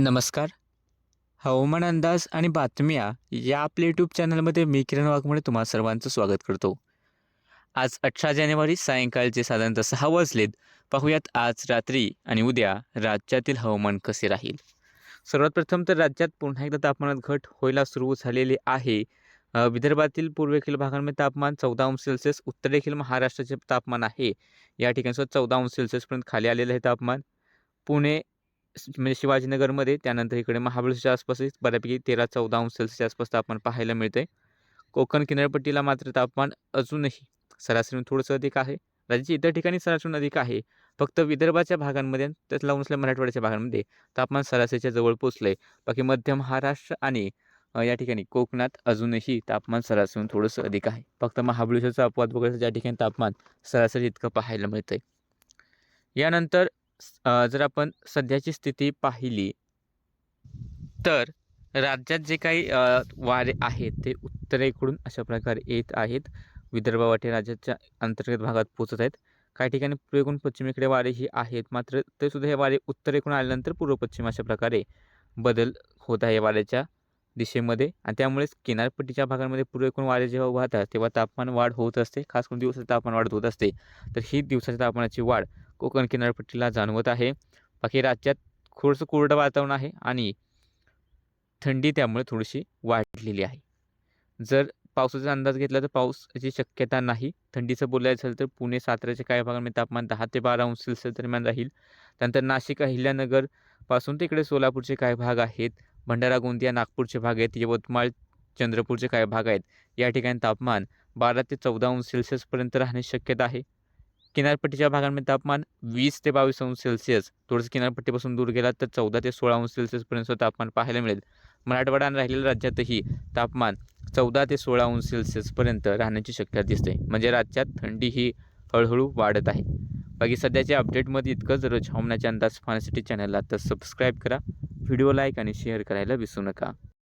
नमस्कार. हवामान अंदाज आणि बातम्या या आपल्या यूट्यूब चॅनलमध्ये मी किरण वाघमोडे तुम्हा सर्वांचं स्वागत करतो. आज अठरा जानेवारी सायंकाळचे साधारणतः सहा वाजलेत. पाहूयात आज रात्री आणि उद्या राज्यातील हवामान कसे राहील? सर्वात प्रथम तर राज्यात पुन्हा एकदा तापमानात घट व्हायला सुरू झालेली आहे. विदर्भातील पूर्वेखील भागांमध्ये तापमान चौदा अंश सेल्सिअस उत्तरेखील महाराष्ट्राचे तापमान आहे. या ठिकाणी चौदा अंश सेल्सिअसपर्यंत खाली आलेलं आहे तापमान. पुणे म्हणजे शिवाजीनगरमध्ये त्यानंतर इकडे महाबळेश्वरच्या आसपास बऱ्यापैकी तेरा चौदा अंश सेल्सिअसच्या आसपास तापमान पाहायला मिळते कोकण किनारपट्टीला मात्र तापमान अजूनही सरासरीहून थोडंसं अधिक आहे. राज्याच्या इतर ठिकाणी सरासरीहून अधिक आहे. फक्त विदर्भाच्या भागांमध्ये त्याच त्यात लावून असल्या मराठवाड्याच्या भागांमध्ये तापमान सरासरीच्या जवळ पोचलं आहे बाकी मध्य महाराष्ट्र आणि या ठिकाणी कोकणात अजूनही तापमान सरासरीहून थोडंसं अधिक आहे. फक्त महाबळेश्वरचा अपवाद वगैरे ज्या ठिकाणी तापमान सरासरी इतकं पाहायला मिळतं आहे यानंतर जर आपण सध्याची स्थिती पाहिली तर राज्यात जे काही वारे आहेत ते उत्तरेकडून अशा प्रकारे येत आहेत. विदर्भावाटे राज्याच्या अंतर्गत भागात पोचत आहेत. काही ठिकाणी पूर्वेकडून पश्चिमेकडे वारेही आहेत. मात्र ते सुद्धा हे वारे उत्तरेकडून आल्यानंतर पूर्व पश्चिम अशा प्रकारे बदल होत आहे वाऱ्याच्या दिशेमध्ये. आणि त्यामुळेच किनारपट्टीच्या भागांमध्ये पूर्वेकडून वारे जेव्हा वाहतात तेव्हा तापमान वाढ होत असते. खास करून दिवसाची तापमान वाढ होत असते. तर ही दिवसाच्या तापमानाची वाढ कोकण किनारपट्टीला जाणवत आहे. बाकी राज्यात थोडंसं कोरडं वातावरण आहे आणि थंडी त्यामुळे थोडीशी वाढलेली आहे. जर पावसाचा अंदाज घेतला तर पावसाची शक्यता नाही. थंडीचं बोलायचं झालं तर पुणे साताऱ्याच्या काही भागांमध्ये तापमान दहा ते बारा अंश सेल्सिअस दरम्यान राहील. त्यानंतर नाशिक अहिल्यानगरपासून ते इकडे सोलापूरचे काही भाग आहेत. भंडारा गोंदिया नागपूरचे भाग आहेत. यवतमाळ चंद्रपूरचे काही भाग आहेत. या ठिकाणी तापमान बारा ते चौदा अंश सेल्सिअसपर्यंत राहण्याची शक्यता आहे. किनारपट्टीच्या भागांमध्ये तापमान वीस ते बावीस अंश सेल्सिअस थोडंसं किनारपट्टीपासून दूर गेला तर चौदा ते सोळा अंश सेल्सिअसपर्यंत तापमान पाहायला मिळेल. मराठवाडा आणि राहिलेल्या राज्यातही तापमान चौदा ते सोळा अंश सेल्सिअसपर्यंत राहण्याची शक्यता दिसते. म्हणजे राज्यात थंडी ही हळूहळू वाढत आहे. बाकी सध्याच्या अपडेटमध्ये इतकंच. रोज हवामानाचे अंदाज पाहण्यासाठी चॅनलला तर सबस्क्राईब करा व्हिडिओ लाईक आणि शेअर करायला विसरू नका.